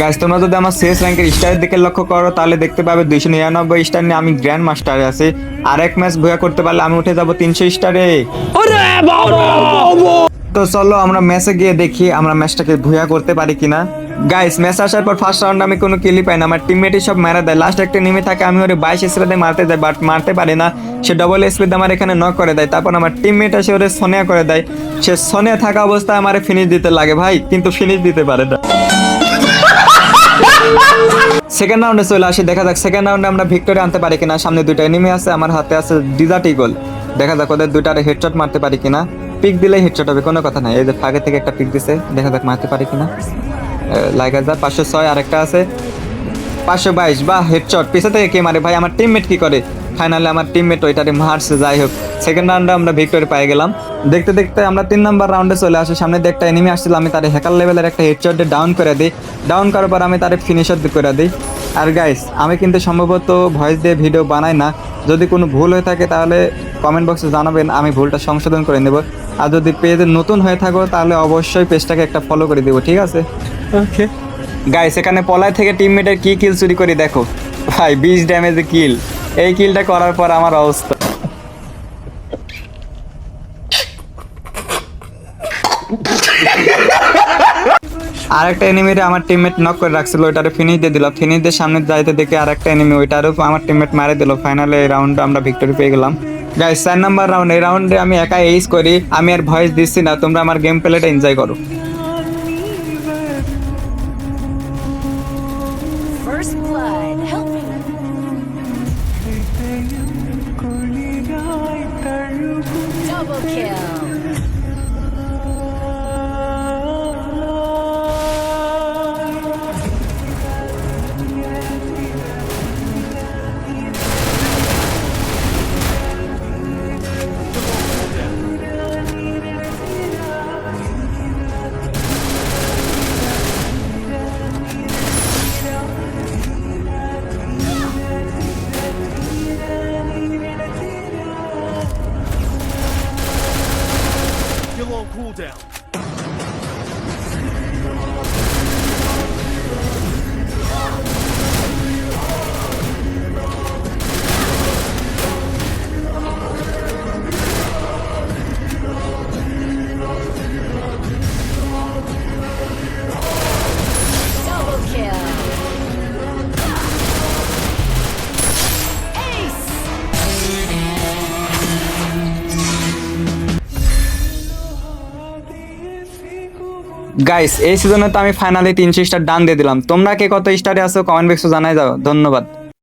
Guys তোমরা যদি আমার শেষ র্যাঙ্কের স্টারের দিকে লক্ষ্য করো তাহলে দেখতে পাবে দুইশো নিরানব্বই স্টার নিয়ে আমি গ্র্যান্ড মাস্টারে আছি। আর এক ম্যাচ ভুয়া করতে পারলে আমি উঠে যাব তিনশো স্টারে তো চলো আমরা ম্যাচে গিয়ে দেখি আমরা ম্যাচটাকে ভুয়া করতে পারি কিনা। গাইস ম্যাচ আসার পর ফার্স্ট রাউন্ড আমি কোনো কিলি পাই না। আমার টিমমেটই সব মারা দেয়। লাস্ট একটা নেমে থাকে আমি ওরে বাইশ স্পিডে মারতে যাই বাট মারতে পারি না। সে ডবল স্পিড আমার এখানে নক করে দেয়। তারপর আমার টিমমেট এসে ওরে সোনিয়া করে দেয়। সে সোনিয়া থাকা অবস্থায় আমার ফিনিশ দিতে লাগে ভাই কিন্তু ফিনিশ দিতে পারে না। সেকেন্ড রাউন্ডে চলে আসি, দেখা যাক সেকেন্ড রাউন্ডে আমরা ভিক্টোরি আনতে পারি কিনা। সামনে দুইটা এনিমি আছে, আমার হাতে আছে ডিজার্ট ইগল দেখা যাক ওদের দুইটারে হেডশট মারতে পারি কিনা। পিক দিলে হেডশট হবে, কোনো কথা নাই। এই যে ফাঁকে থেকে একটা পিক দিছে, দেখা যাক মারতে পারি কিনা। লাইক যা, পাঁচশো ছয় আরেকটা আছে। পাঁচশো বাইশ বা হেডশট পিছে থেকে কে মারে? ভাই, আমার টিমমেট কি করে? ফাইনালি আমার টিমমেট ওইটারে মারছে যাই হোক। সেকেন্ড রাউন্ডে আমরা ভিক্টোরি পেয়ে গেলাম। দেখতে দেখতে আমরা তিন নাম্বার রাউন্ডে চলে আসি। সামনে দিয়ে একটা এনিমি আসছিল আমি তার হ্যাকার লেভেলের একটা হেডশট ডাউন করে দিই। ডাউন করার পর আমি তার ফিনিশার করে দিই। আর গাইস আমি কিন্তু সম্ভবত ভয়েস দিয়ে ভিডিও বানাই না। যদি কোনো ভুল হয়ে থাকে তাহলে কমেন্ট বক্সে জানাবেন। আমি ভুলটা সংশোধন করে নেব। আর যদি পেজে নতুন হয়ে থাকো তাহলে অবশ্যই পেজটাকে একটা ফলো করে দেবো ঠিক আছে? ওকে গাইস এখানে পলায় থেকে টিমমেটের কি কিল চুরি করি দেখো। ভাই বিশ ড্যামেজে কিল এই কিলটা করার পর আমার অবস্থা। আরেকটা এনিমিরে আমার টিমমেট নক করে রাখছিল, ওইটারে ফিনিশ দিয়ে দিল ফিনিশ দিয়ে সামনে যাইতে দেখে আরেকটা এনিমি ওইটারও আমার টিমমেট মারে দিল। ফাইনালে এই রাউন্ডে আমরা ভিক্টোরি পেয়ে গেলাম। গাইস চার নাম্বার রাউন্ড এই রাউন্ডে আমি একা এইস করি, আমি আর ভয়েস দিচ্ছি না, তোমরা আমার গেম প্লেটা এনজয় করো। First blood. Help kill. down. Guys এই সিজনে তো আমি ফাইনালি তিনশো স্টার ডান দিয়ে দিলাম। তোমরা কে কত স্টারে আছো কমেন্ট বক্সে জানাই যাও ধন্যবাদ।